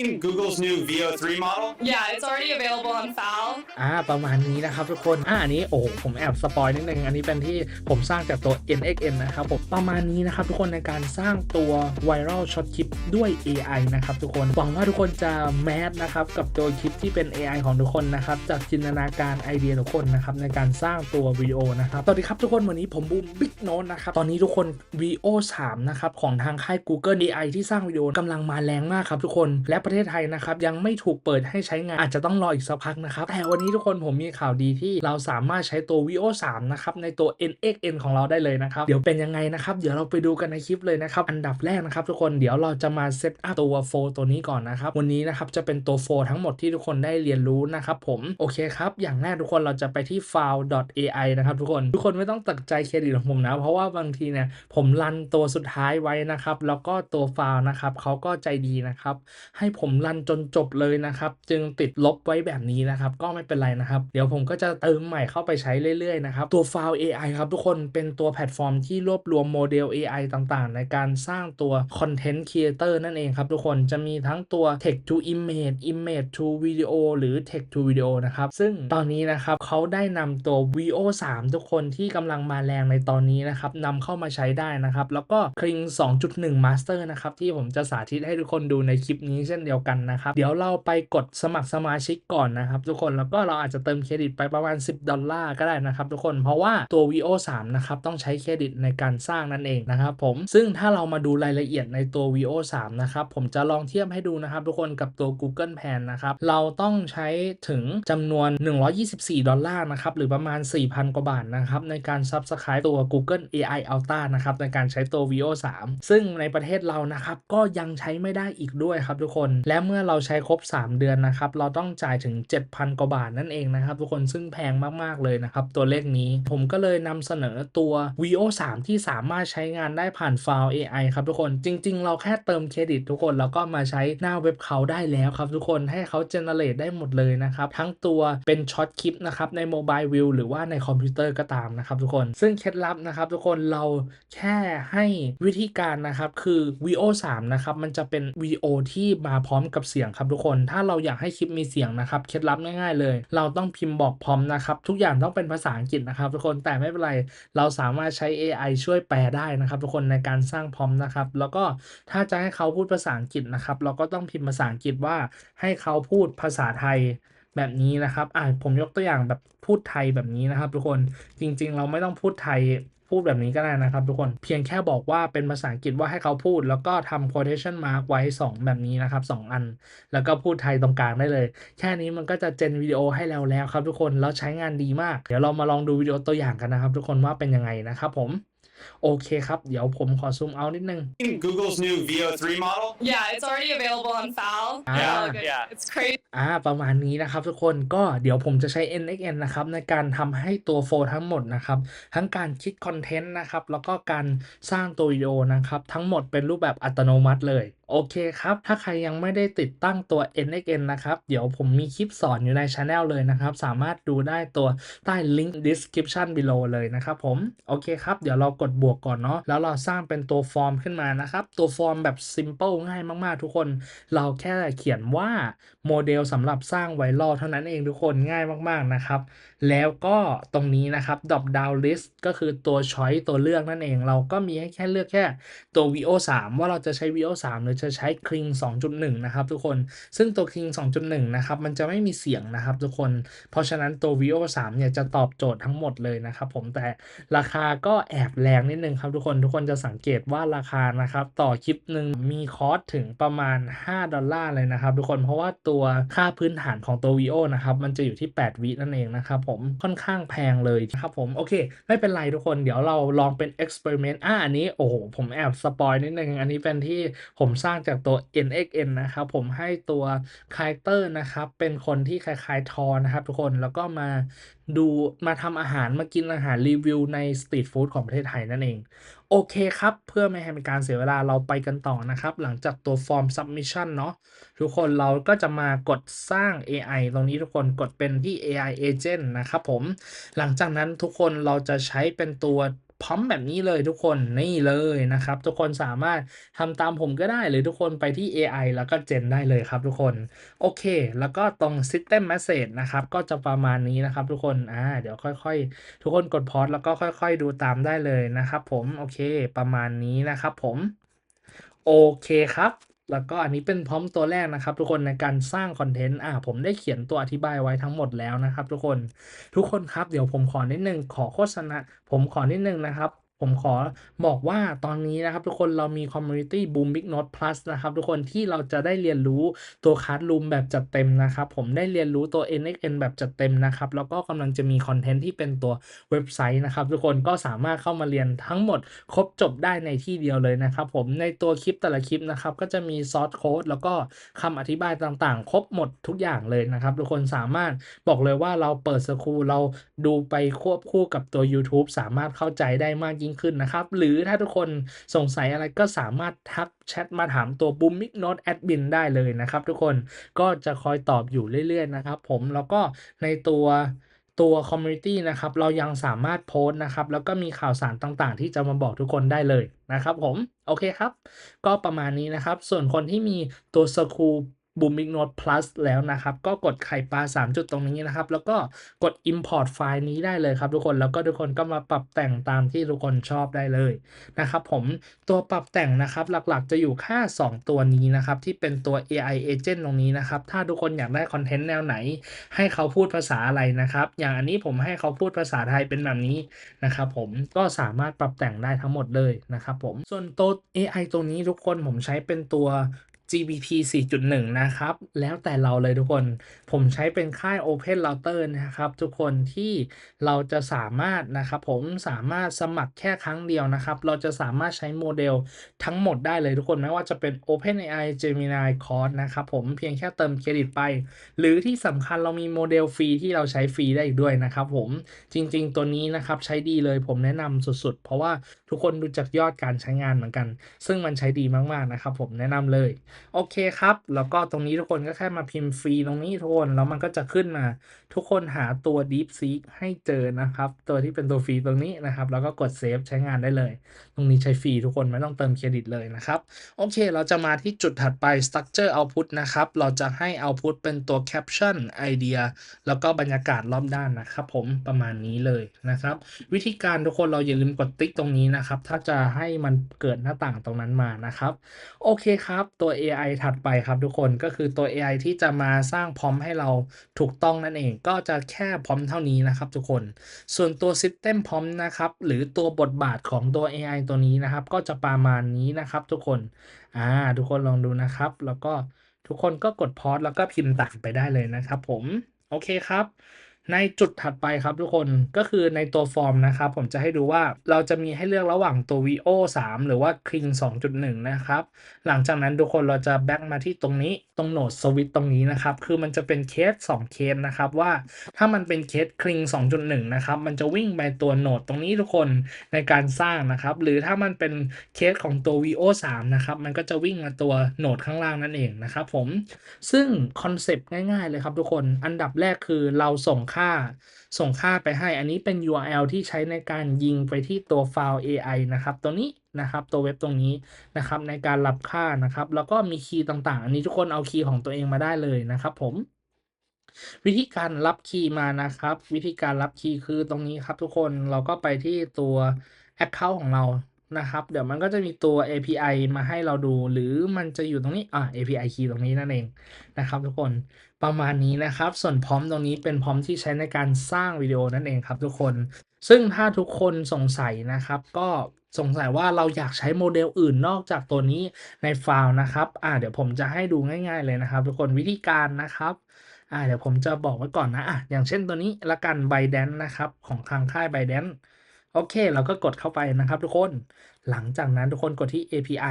Google's new VO3 model? Yeah, it's already available on FAL. อ่าประมาณนี้นะครับทุกคนอ่าอันนี้โอ้โหผมแอบสปอยนิดนึงอันนี้เป็นที่ผมสร้างจากตัว NXN นะครับผมประมาณนี้นะครับทุกคนในการสร้างตัวไวรัลช็อตคลิปด้วย AI นะครับทุกคนหวังว่าทุกคนจะแมสนะครับกับตัวคลิปที่เป็น AI ของทุกคนนะครับจากจินตนาการไอเดียทุกคนนะครับในการสร้างตัววิดีโอนะครับสวัสดีครับทุกคนวันนี้ผมบูมบิ๊กโน e นะครับตอนนี้ทุกคน VO 3 นะครับของทางค่าย Google AI ที่สร้างวิดีโอกำลังมาแรงมากครับทุกคนและประเทศไทยนะครับยังไม่ถูกเปิดให้ใช้งานอาจจะต้องรออีกสักพักนะครับแต่วันนี้ทุกคนผมมีข่าวดีที่เราสามารถใช้ตัว VO 3นะครับในตัว NXN ของเราได้เลยนะครับเดี๋ยวเป็นยังไงนะครับเดี๋ยวเราไปดูกันในคลิปเลยนะครับอันดับแรกนะครับทุกคนเดี๋ยวเราจะมาเซตอัพตัวโฟตัวนี้ก่อนนะครับวันนี้นะครับจะเป็นตัวโฟทั้งหมดที่ทุกคนได้เรียนรู้นะครับผมโอเคครับอย่างแรกทุกคนเราจะไปที่ file.ai นะครับทุกคนทุกคนไม่ต้องตักใจเครดิตของผมนะ เพราะว่าบางทีเนี่ยผมรันตัวสุดท้ายไว้นะครับแล้วก็ตัวไฟล์นะครับเขาก็ใจดีนะครับให้ผผมรันจนจบเลยนะครับ จึงติดลบไว้แบบนี้นะครับ ก็ไม่เป็นไรนะครับ เดี๋ยวผมก็จะเติมใหม่เข้าไปใช้เรื่อยๆนะครับ ตัวไฟล์ AI ครับทุกคนเป็นตัวแพลตฟอร์มที่รวบรวมโมเดล AI ต่างๆ ในการสร้างตัว Content Creator นั่นเองครับทุกคนจะมีทั้งตัว Text to Image Image to Video หรือ Text to Video นะครับ ซึ่งตอนนี้นะครับเขาได้นำตัว VO 3 ทุกคนที่กำลังมาแรงในตอนนี้นะครับนำเข้ามาใช้ได้นะครับ แล้วก็ Kling 2.1 Master นะครับที่ผมจะสาธิตให้ทุกคนดูในคลิปนี้เช่นเดียวกันนะครับ เดี๋ยวเราไปกดสมัครสมาชิกก่อนนะครับทุกคนแล้วก็เราอาจจะเติมเครดิตไปประมาณ 10 ดอลลาร์ก็ได้นะครับทุกคนเพราะว่าตัว VO 3นะครับต้องใช้เครดิตในการสร้างนั่นเองนะครับผมซึ่งถ้าเรามาดูรายละเอียดในตัว VO 3นะครับผมจะลองเทียบให้ดูนะครับทุกคนกับตัว Google Pan นะครับเราต้องใช้ถึงจำนวน 124 ดอลลาร์นะครับหรือประมาณ 4,000 กว่าบาทนะครับในการ Subscribe ตัว Google AI Ultra นะครับในการใช้ตัว VO 3ซึ่งในประเทศเรานะครับก็ยังใช้ไม่ได้อีกด้วยครับทุกคนและเมื่อเราใช้ครบ 3 เดือนนะครับเราต้องจ่ายถึง 7,000 กว่าบาทนั่นเองนะครับทุกคนซึ่งแพงมากๆเลยนะครับตัวเลขนี้ผมก็เลยนำเสนอตัว VO 3ที่สามารถใช้งานได้ผ่านฟล์ AI ครับทุกคนจริง ๆ เราแค่เติมเครดิตทุกคนแล้วก็มาใช้หน้าเว็บเขาได้แล้วครับทุกคนให้เขาเจเนเรตได้หมดเลยนะครับทั้งตัวเป็นช็อตคลิปนะครับในโมบายวิวหรือว่าในคอมพิวเตอร์ก็ตามนะครับทุกคนซึ่งเคล็ดลับนะครับทุกคนเราแค่ให้วิธีการนะครับคือ VO 3นะครับมันจะเป็นวิดีโอที่มาพร้อมกับเสียงครับทุกคน ถ้าเราอยากให้คลิปมีเสียงนะครับเคล็ดลับง่ายๆเลย เราต้องพิมพ์บอกพร้อมนะครับ ทุกอย่างต้องเป็นภาษาอังกฤษนะครับ ทุกคนแต่ไม่เป็นไรเราสามารถใช้ AI ช่วยแปลได้นะครับ ทุกคนในการสร้างพร้อมนะครับ แล้วก็ถ้าจะให้เขาพูดภาษาอังกฤษนะครับ เราก็ต้องพิมพ์ภาษาอังกฤษว่าให้เขาพูดภาษาไทยแบบนี้นะครับอ่าผมยกตัวอย่างแบบพูดไทยแบบนี้นะครับ ทุกคนจริง ๆ เราไม่ต้องพูดไทย พูดแบบนี้ก็ได้นะครับทุกคนเพียงแค่บอกว่าเป็นภาษาอังกฤษว่าให้เขาพูด แล้วก็ทำ quotation mark ไว้ 2 แบบนี้นะครับ 2 อัน แล้วก็พูดไทยตรงกลางได้เลย แค่นี้มันก็จะเจนวิดีโอให้เราแล้วครับทุกคนแล้วใช้งานดีมาก เดี๋ยวเรามาลองดูวิดีโอตัวอย่างกันนะครับทุกคนว่าเป็นยังไงนะครับผมโอเคครับ เดี๋ยวผมขอซูมเอานิดนึง Google's new VO3 model? Yeah, it's already available on FAL. Ah. Yeah, look, Yeah. It's crazy. อ่า ประมาณนี้นะครับทุกคน ก็เดี๋ยวผมจะใช้ NXN นะครับ ในการทำให้ตัวโฟล์ทั้งหมดนะครับ ทั้งการคิดคอนเทนต์นะครับ แล้วก็การสร้างตัววิดีโอนะครับ ทั้งหมดเป็นรูปแบบอัตโนมัติเลย โอเคครับ ถ้าใครยังไม่ได้ติดตั้งตัว NXN นะครับ เดี๋ยวผมมีคลิปสอนอยู่ในช anel เลยนะครับ สามารถดูได้ตัวใต้ link description below เลยนะครับผม โอเคครับ เดี๋ยวเรากดบวกก่อนเนาะ แล้วเราสร้างเป็นตัวฟอร์มขึ้นมานะครับ ตัวฟอร์มแบบ simple ง่ายมากๆ ทุกคน เราแค่เขียนว่าโมเดลสำหรับสร้างไวรัลเท่านั้นเองทุกคนง่ายมากๆนะครับ แล้วก็ตรงนี้นะครับ drop down list ก็คือตัว choice ตัวเลือกนั่นเอง เราก็มีให้แค่เลือกแค่ตัว VO 3ว่าเราจะใช้ VO 3หรือจะใช้ Kling 2.1 นะครับทุกคน ซึ่งตัว Kling 2.1 นะครับ มันจะไม่มีเสียงนะครับทุกคน เพราะฉะนั้นตัว VO 3เนี่ยจะตอบโจทย์ทั้งหมดเลยนะครับผม แต่ราคาก็แอบแรงนิดนึงครับทุกคน ทุกคนจะสังเกตว่าราคานะครับต่อคลิปหนึ่งมีคอสถึงประมาณ 5 ดอลลาร์เลยนะครับทุกคน เพราะว่าตัวค่าพื้นฐานของตัว VO นะครับ มันจะอยู่ที่ 8 วินั่นเองนะครับผมค่อนข้างแพงเลยนะครับผม โอเค ไม่เป็นไรทุกคนเดี๋ยวเราลองเป็นเอ็กซ์เพร์เมนต์อะอันนี้โอ้โห ผมแอบสปอยนิดนึง อันนี้เป็นที่ผมสร้างจากตัว NXN นะครับ ผมให้ตัวคาแรคเตอร์นะครับ เป็นคนที่คล้ายๆทอนะครับทุกคนแล้วก็มา ดูมาทำอาหารมากินอาหารรีวิวในสตรีทฟู้ดของประเทศไทยนั่นเอง โอเคครับ เพื่อไม่ให้เป็นการเสียเวลาเราไปกันต่อนะครับ หลังจากตัวฟอร์มซับมิชชั่นเนาะทุกคนเราก็จะมากดสร้าง AI ตรงนี้ทุกคนกดเป็นที่ AI Agent นะครับผม หลังจากนั้นทุกคนเราจะใช้เป็นตัว พร้อมแบบนี้เลยทุกคนนี่เลยนะครับ ทุกคนสามารถทำตามผมก็ได้หรือทุกคนไปที่ AI แล้วก็เจนได้เลยครับทุกคน โอเค แล้วก็ตรง System Message นะครับ ก็จะประมาณนี้นะครับทุกคนอ่าเดี๋ยวค่อยๆ ทุกคนกดพอ s แล้วก็ค่อย ๆ ดูตามได้เลยนะครับผม โอเค ประมาณนี้นะครับผม โอเคครับ แล้วก็อันนี้เป็นพร้อมตัวแรกนะครับ ทุกคนในการสร้างคอนเทนต์อ่าผมได้เขียนตัวอธิบายไว้ทั้งหมดแล้วนะครับ ทุกคนทุกคนครับเดี๋ยวผมขอนิดนึงขอโฆษณาผมขอนิดนึงนะครับ ผมขอบอกว่าตอนนี้นะครับ ทุกคนเรามี Community Boom Big Note Plus นะครับทุกคนที่เราจะได้เรียนรู้ตัว Classroom แบบจัดเต็มนะครับ ผมได้เรียนรู้ตัว NXN แบบจัดเต็มนะครับ แล้วก็กำลังจะมีคอนเทนต์ที่เป็นตัวเว็บไซต์นะครับ ทุกคนก็สามารถเข้ามาเรียนทั้งหมดครบจบได้ในที่เดียวเลยนะครับ ผมในตัวคลิปแต่ละคลิปนะครับ ก็จะมีซอสโค้ดแล้วก็คำอธิบายต่างๆ ครบหมดทุกอย่างเลยนะครับ ทุกคนสามารถบอกเลยว่าเราเปิดสคูลเราดูไปควบคู่กับตัว YouTube สามารถเข้าใจได้มากยิ่งขึ้นนะครับ หรือถ้าทุกคนสงสัยอะไรก็สามารถทักแชทมาถามตัว b o o m i c Note Admin ได้เลยนะครับทุกคนก็จะคอยตอบอยู่เรื่อยๆนะครับผมแล้วก็ในตัวตัวคอมมูนิตี้นะครับเรายังสามารถโพสต์นะครับ แล้วก็มีข่าวสารต่างๆ ที่จะมาบอกทุกคนได้เลยนะครับผม โอเคครับ ก็ประมาณนี้นะครับ ส่วนคนที่มีตัวสกู School Booming Note Plus แล้วนะครับ ก็กดไข่ปลา 3 จุดตรงนี้นะครับ แล้วก็กด Import ไฟล์นี้ได้เลยครับทุกคนแล้วก็ทุกคนก็มาปรับแต่งตามที่ทุกคนชอบได้เลยนะครับผมตัวปรับแต่งนะครับหลักๆ จะอยู่ค่า 2 ตัวนี้นะครับ ที่เป็นตัว AI Agent ตรงนี้นะครับ ถ้าทุกคนอยากได้คอนเทนต์แนวไหน ให้เขาพูดภาษาอะไรนะครับ อย่างอันนี้ผมให้เขาพูดภาษาไทยเป็นแบบนี้นะครับผมก็สามารถปรับแต่งได้ทั้งหมดเลยนะครับผมส่วนตัว AI ตัวนี้ทุกคนผมใช้เป็นตัว GPT 4.1 นะครับ แล้วแต่เราเลยทุกคน ผมใช้เป็นค่าย Open Router นะครับ ทุกคนที่เราจะสามารถนะครับผมสามารถสมัครแค่ครั้งเดียวนะครับ เราจะสามารถใช้โมเดลทั้งหมดได้เลยทุกคน ไม่ว่าจะเป็น OpenAI Gemini Code นะครับผมเพียงแค่เติมเครดิตไป หรือที่สำคัญเรามีโมเดลฟรีที่เราใช้ฟรีได้อีกด้วยนะครับผมจริง ๆ ตัวนี้นะครับใช้ดีเลยผมแนะนำสุดๆ เพราะว่าทุกคนดูจากยอดการใช้งานเหมือนกัน ซึ่งมันใช้ดีมากๆนะครับผมแนะนำเลยโอเคครับ แล้วก็ตรงนี้ทุกคนก็แค่มาพิมพ์ฟรีตรงนี้ทุกคนแล้วมันก็จะขึ้นมา ทุกคนหาตัว DeepSeek ให้เจอนะครับ ตัวที่เป็นตัวฟรีตรงนี้นะครับ แล้วก็กดเซฟใช้งานได้เลย ตรงนี้ใช้ฟรีทุกคนไม่ต้องเติมเครดิตเลยนะครับ โอเค เราจะมาที่จุดถัดไป structure output นะครับ เราจะให้ output เป็นตัว caption idea แล้วก็บรรยากาศรอบด้านนะครับ ผมประมาณนี้เลยนะครับ วิธีการทุกคนเราอย่าลืมกดติ๊กตรงนี้นะครับ ถ้าจะให้มันเกิดหน้าต่างตรงนั้นมานะครับ โอเคครับตัว A AI ถัดไปครับทุกคนก็คือตัว AI ที่จะมาสร้างพร้อมให้เราถูกต้องนั่นเองก็จะแค่พร้อมเท่านี้นะครับทุกคน ส่วนตัว System พร้อมนะครับหรือตัวบทบาทของตัว AI ตัวนี้นะครับ ก็จะประมาณนี้นะครับทุกคนอ่าทุกคนลองดูนะครับ แล้วก็ทุกคนก็กดพอ s แล้วก็พิมพ์ตัดไปได้เลยนะครับผม โอเคครับ ในจุดถัดไปครับทุกคนก็คือในตัวฟอร์มนะครับผมจะให้ดูว่าเราจะมีให้เลือกระหว่างตัว VO 3 หรือว่า Kling 2.1 นะครับ หลังจากนั้นทุกคนเราจะแบ็กมาที่ตรงนี้ตรงโหนดสวิตตรงนี้นะครับ คือมันจะเป็นเคส 2 เคสนะครับว่าถ้ามันเป็นเคส Kling 2.1 นะครับ มันจะวิ่งไปตัวโหนดตรงนี้ทุกคนในการสร้างนะครับ หรือถ้ามันเป็นเคสของตัว VO 3 นะครับ มันก็จะวิ่งมาตัวโหนดข้างล่างนั่นเองนะครับผมซึ่งคอนเซปต์ง่ายๆเลยครับทุกคนอันดับแรกคือเราส่งค่า ส่งค่าไปให้ อันนี้เป็น URL ที่ใช้ในการยิงไปที่ตัวไฟล์ AI นะครับ ตัวนี้นะครับ ตัวเว็บตรงนี้นะครับ ในการรับค่านะครับ แล้วก็มีคีย์ต่างๆ อันนี้ทุกคนเอาคีย์ของตัวเองมาได้เลยนะครับ ผม วิธีการรับคีย์มานะครับ วิธีการรับคีย์คือตรงนี้ครับ ทุกคนเราก็ไปที่ตัว Account ของเรา นะครับ เดี๋ยวมันก็จะมีตัว API มาให้เราดู หรือมันจะอยู่ตรงนี้อ่า API key ตรงนี้นั่นเองนะครับ ทุกคนประมาณนี้นะครับ ส่วนพร้อมตรงนี้เป็นพร้อมที่ใช้ในการสร้างวิดีโอนั่นเองครับ ทุกคน ซึ่งถ้าทุกคนสงสัยนะครับ ก็สงสัยว่าเราอยากใช้โมเดลอื่นนอกจากตัวนี้ในไฟล์นะครับอ่าเดี๋ยวผมจะให้ดูง่ายๆเลยนะครับ ทุกคนวิธีการนะครับอ่าเดี๋ยวผมจะบอกไว้ก่อนนะอะอย่างเช่นตัวนี้ละกัน b y d a n c e นะครับของทางค่าย b y d a n c e โอเค เราก็กดเข้าไปนะครับทุกคนหลังจากนั้นทุกคนกดที่ API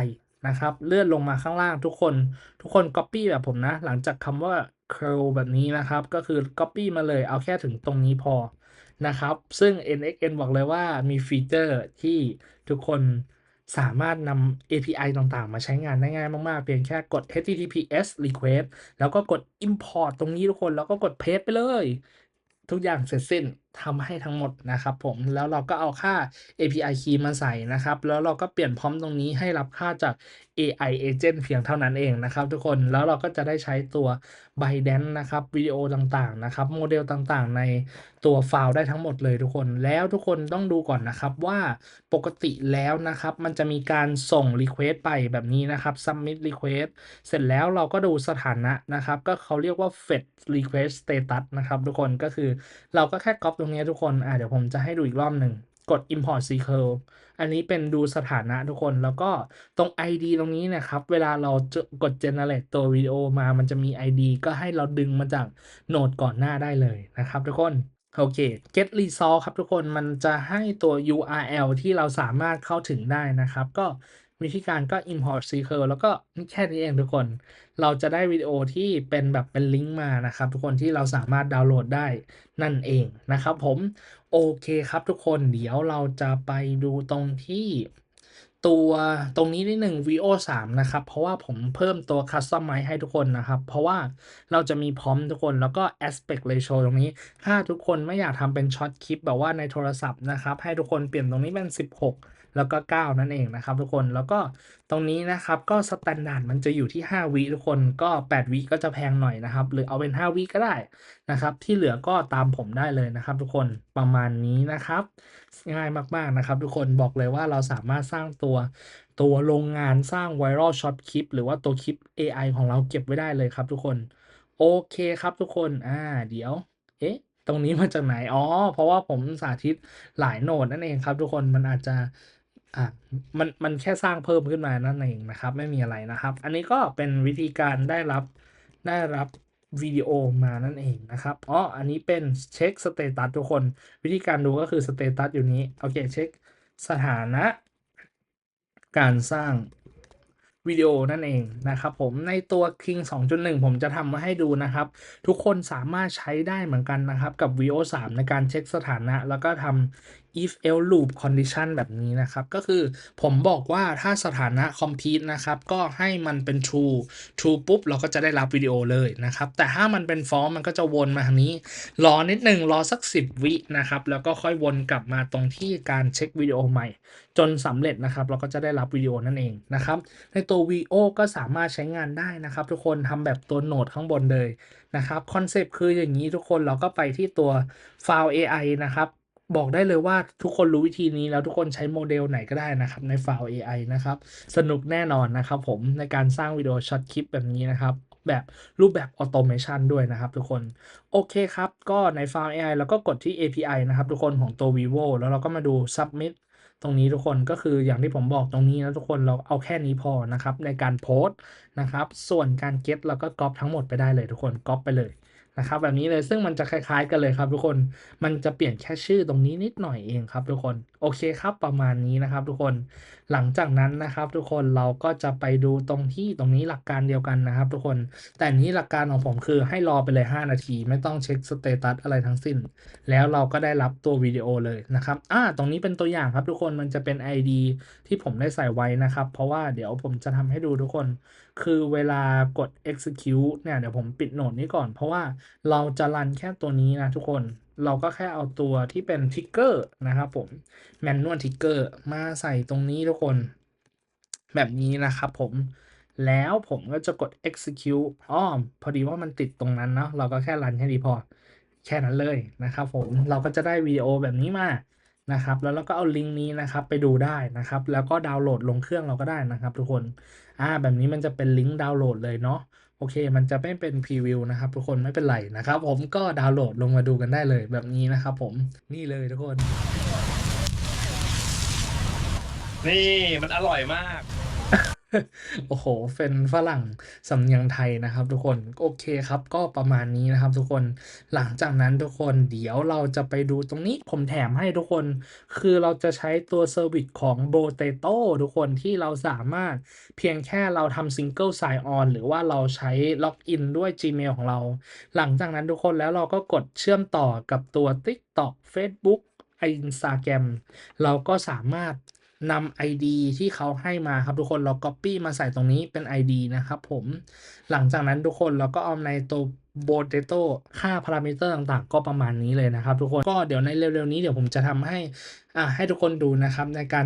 นะครับ เลื่อนลงมาข้างล่างทุกคน ทุกคน Copy แบบผมนะ หลังจากคำว่า curl แบบนี้นะครับ ก็คือ Copy มาเลยเอาแค่ถึงตรงนี้พอนะครับ ซึ่ง NXN บอกเลยว่ามีฟีเจอร์ที่ทุกคนสามารถนำ API ต่างๆ มาใช้งานได้ง่ายมากๆ เพียงแค่กด HTTPS request แล้วก็กด import ตรงนี้ทุกคน แล้วก็กด paste ไปเลย ทุกอย่างเสร็จสิ้นทำให้ทั้งหมดนะครับผมแล้วเราก็เอาค่า API key มาใส่นะครับ แล้วเราก็เปลี่ยนพร้อมตรงนี้ให้รับค่าจาก AI agent เพียงเท่านั้นเองนะครับ ทุกคนแล้วเราก็จะได้ใช้ตัว ByteDance นะครับวิดีโอต่างๆนะครับโมเดลต่างๆ ในตัวไฟล์ได้ทั้งหมดเลยทุกคนแล้วทุกคนต้องดูก่อนนะครับว่าปกติแล้วนะครับ มันจะมีการส่ง Request ไปแบบนี้นะครับ Submit Request เสร็จแล้วเราก็ดูสถานะนะครับ ก็เขาเรียกว่า Fetch Request Status นะครับ ทุกคนก็คือเราก็แค่ก๊อปตรงนี้ทุกคนอ่าเดี๋ยวผมจะให้ดูอีกรอบหนึ่งกด Import SQL อันนี้เป็นดูสถานะทุกคน แล้วก็ตรง ID ตรงนี้นะครับ เวลาเราจะกด generate ตัววิดีโอมา มันจะมี ID ก็ให้เราดึงมาจากโนดก่อนหน้าได้เลยนะครับทุกคน โอเค get resource ครับทุกคน มันจะให้ตัว URL ที่เราสามารถเข้าถึงได้นะครับ ก็ วิธีการก็ import SQL แล้วก็แค่นี้เองทุกคน เราจะได้วิดีโอที่เป็นแบบเป็นลิงก์มานะครับ ทุกคนที่เราสามารถดาวน์โหลดได้นั่นเองนะครับผม โอเคครับทุกคนเดี๋ยวเราจะไปดูตรงที่ตัวตรงนี้นิดหนึ่ง VO 3นะครับ เพราะว่าผมเพิ่มตัว Customize ให้ทุกคนนะครับ เพราะว่าเราจะมีพร้อมทุกคนแล้วก็ Aspect Ratio ตรงนี้ ถ้าทุกคนไม่อยากทำเป็นช็อตคลิปแบบว่าในโทรศัพท์นะครับ ให้ทุกคนเปลี่ยนตรงนี้เป็น 16 แล้วก็ 9 นั่นเองนะครับทุกคนแล้วก็ตรงนี้นะครับก็สแตนดาร์ดมันจะอยู่ที่ 5 วิทุกคนก็ 8 วิก็จะแพงหน่อยนะครับ หรือเอาเป็น 5 วิก็ได้นะครับ ที่เหลือก็ตามผมได้เลยนะครับ ทุกคนประมาณนี้นะครับ ง่ายมาก ๆ นะครับ ทุกคนบอกเลยว่าเราสามารถสร้างตัวตัวโรงงานสร้างไวรัลช็อตคลิปหรือว่าตัวคลิป AI ของเราเก็บไว้ได้เลยครับ ทุกคนโอเคครับทุกคนอ่าเดี๋ยวเอ๊ะตรงนี้มาจากไหน อ๋อ เพราะว่าผมสาธิตหลายโหนดนั่นเองครับทุกคน มันอาจจะ อะมันมันแค่สร้างเพิ่มขึ้นมานั่นเองนะครับ ไม่มีอะไรนะครับ อันนี้ก็เป็นวิธีการได้รับได้รับวิดีโอมานั่นเองนะครับอ๋ออันนี้เป็นเช็คสเตตัสทุกคน วิธีการดูก็คือสเตตัสอยู่นี้โอเคเช็คสถานะ การสร้างวิดีโอนั่นเองนะครับผมในตัว King 2.1 ผมจะทำมาให้ดูนะครับ ทุกคนสามารถใช้ได้เหมือนกันนะครับ กับ VO 3 ในการเช็คสถานะ แล้วก็ทำ if else loop condition แบบนี้นะครับ ก็คือผมบอกว่าถ้าสถานะ complete นะครับ ก็ให้มันเป็น true true ปุ๊บ เราก็จะได้รับวิดีโอเลยนะครับ แต่ถ้ามันเป็น false มันก็จะวนมาทางนี้ รอนิดหนึ่งรอสัก 10 วินะครับ แล้วก็ค่อยวนกลับมาตรงที่การเช็ควิดีโอใหม่ จนสำเร็จนะครับ เราก็จะได้รับวิดีโอนั่นเองนะครับ ในตัว VO ก็สามารถใช้งานได้นะครับ ทุกคนทำแบบตัวโหนดข้างบนเลยนะครับคอนเซปต์คืออย่างนี้ทุกคนเราก็ไปที่ตัวไฟล์ AI นะครับ บอกได้เลยว่าทุกคนรู้วิธีนี้แล้วทุกคนใช้โมเดลไหนก็ได้นะครับ ในไฟล์ AI นะครับ สนุกแน่นอนนะครับผมในการสร้างวิดีโอช็อตคลิปแบบนี้นะครับ แบบรูปแบบออโตเมชันด้วยนะครับทุกคน โอเคครับ ก็ในฟล์ AI เราก็กดที่ API นะครับ ทุกคนของตัว vivo แล้วเราก็มาดู submit ตรงนี้ทุกคนก็คืออย่างที่ผมบอกตรงนี้นะทุกคนเราเอาแค่นี้พอนะครับในการโพสต์นะครับ ส่วนการ get เราก็ก๊อปทั้งหมดไปได้เลยทุกคนก๊อปไปเลย นะครับ แบบนี้เลยซึ่งมันจะคล้าย ๆ กันเลยครับ ทุกคนมันจะเปลี่ยนแค่ชื่อตรงนี้นิดหน่อยเองครับ ทุกคนโอเคครับประมาณนี้นะครับ ทุกคนหลังจากนั้นนะครับ ทุกคนเราก็จะไปดูตรงที่ตรงนี้หลักการเดียวกันนะครับ ทุกคน แต่นี้หลักการของผมคือให้รอไปเลย 5 นาที ไม่ต้องเช็คสเตตัสอะไรทั้งสิ้น แล้วเราก็ได้รับตัววิดีโอเลยนะครับอ่าตรงนี้เป็นตัวอย่างครับ ทุกคนมันจะเป็น ID ที่ผมได้ใส่ไว้นะครับ เพราะว่าเดี๋ยวผมจะทำให้ดูทุกคน คือเวลากด execute เนี่ย เดี๋ยวผมปิดโหนดนี้ก่อน เพราะว่าเราจะรันแค่ตัวนี้นะทุกคน เราก็แค่เอาตัวที่เป็นทิกเกอร์นะครับผม manual trigger มาใส่ตรงนี้ทุกคน แบบนี้นะครับผม แล้วผมก็จะกด execute อ้อพอดีว่ามันติดตรงนั้นเนาะ เราก็แค่รันแค่นี้พอ แค่นั้นเลยนะครับผม เราก็จะได้วิดีโอแบบนี้มา นะครับ แล้วเราก็เอาลิงก์นี้นะครับไปดูได้นะครับ แล้วก็ดาวน์โหลดลงเครื่องเราก็ได้นะครับ ทุกคนอ่าแบบนี้มันจะเป็นลิงก์ดาวน์โหลดเลยเนาะโอเค มันจะไม่เป็นพรีวิวนะครับทุกคนไม่เป็นไรนะครับ ผมก็ดาวน์โหลดลงมาดูกันได้เลยแบบนี้นะครับ ผมนี่เลยทุกคน นี่มันอร่อยมาก โอ้โห เป็นฝรั่งสำเนียงไทยนะครับ ทุกคน โอเคครับ ก็ประมาณนี้นะครับ ทุกคน หลังจากนั้นทุกคน เดี๋ยวเราจะไปดูตรงนี้ ผมแถมให้ทุกคน คือเราจะใช้ตัวเซอร์วิสของ b o t a t o ทุกคนที่เราสามารถเพียงแค่เราทำ Single Sign On หรือว่าเราใช้ล็อกอินด้วย Gmail ของเรา หลังจากนั้นทุกคนแล้วเราก็กดเชื่อมต่อกับตัว TikTok Facebook Instagram เราก็สามารถ นำ ID ที่เขาให้มาครับทุกคนเรา Copy มาใส่ตรงนี้เป็น ID นะครับผม หลังจากนั้นทุกคนเราก็เอาในตัวโบเตโต้ค่าพารามิเตอร์ต่างๆ ก็ประมาณนี้เลยนะครับ ทุกคนก็เดี๋ยวในเร็วๆนี้เดี๋ยวผมจะทำให้อ่าให้ทุกคนดูนะครับในการ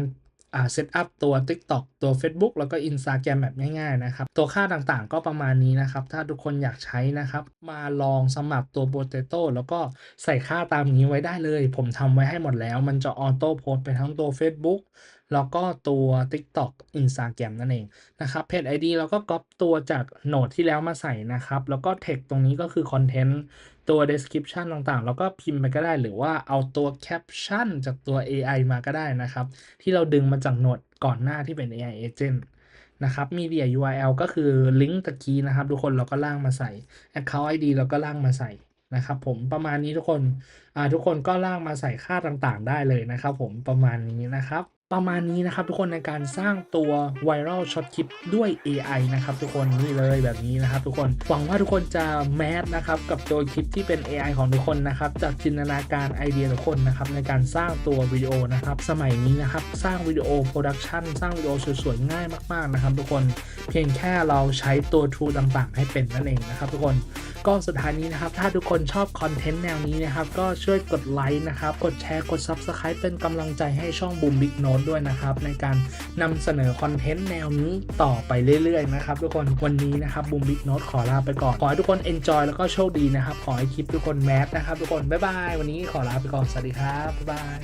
อ่าเซตอัพตัว TikTok ตัว Facebook แล้วก็ Instagram แบบง่ายๆนะครับ ตัวค่าต่างๆก็ประมาณนี้นะครับ ถ้าทุกคนอยากใช้นะครับ มาลองสมัครตัว Potato แล้วก็ใส่ค่าตามนี้ไว้ได้เลย ผมทำไว้ให้หมดแล้ว มันจะออโต้โพสไปทั้งตัว Facebook แล้วก็ตัว TikTok Instagram นั่นเองนะครับเพจ ID เราก็ก๊อปตัวจากโหนดที่แล้วมาใส่นะครับ แล้วก็ text ตรงนี้ก็คือคอนเทนต์ตัว description ต่างๆ แล้วก็พิมพ์ไปก็ได้ หรือว่าเอาตัว caption จากตัว AI มาก็ได้นะครับ ที่เราดึงมาจากโหนดก่อนหน้าที่เป็น AI agent นะครับ media URL ก็คือลิงก์ตะกี้นะครับ ทุกคนเราก็ล่างมาใส่ account ID เราก็ล่างมาใส่นะครับผมประมาณนี้ทุกคนทุกคนก็ล่างมาใส่ค่าต่างๆ ได้เลยนะครับ ผมประมาณนี้นะครับ ประมาณนี้นะครับทุกคนในการสร้างตัว viral short clip ด้วย AI นะครับทุกคนนี่เลยแบบนี้นะครับทุกคนหวังว่าทุกคนจะแมสนะครับกับตัวคลิปที่เป็น AI ของทุกคนนะครับจากจินตนาการไอเดียทุกคนนะครับในการสร้างตัววิดีโอนะครับสมัยนี้นะครับสร้างวิดีโอโปรดักชันสร้างวิดีโอสวยๆง่ายมากๆนะครับทุกคนเพียงแค่เราใช้ตัวทูต่างๆให้เป็นนั่นเองนะครับทุกคน ก็สุดท้ายนี้นะครับ ถ้าทุกคนชอบคอนเทนต์แนวนี้นะครับ ก็ช่วยกดไลค์นะครับ กดแชร์ กด Subscribe เป็นกำลังใจให้ช่อง Boom Big Note ด้วยนะครับ ในการนำเสนอคอนเทนต์แนวนี้ต่อไปเรื่อยๆนะครับทุกคน วันนี้นะครับ Boom Big Note ขอลาไปก่อน ขอให้ทุกคน enjoy แล้วก็โชคดีนะครับ ขอให้คลิปทุกคนแมสนะครับทุกคน บ๊ายบาย วันนี้ขอลาไปก่อน สวัสดีครับ บ๊ายบาย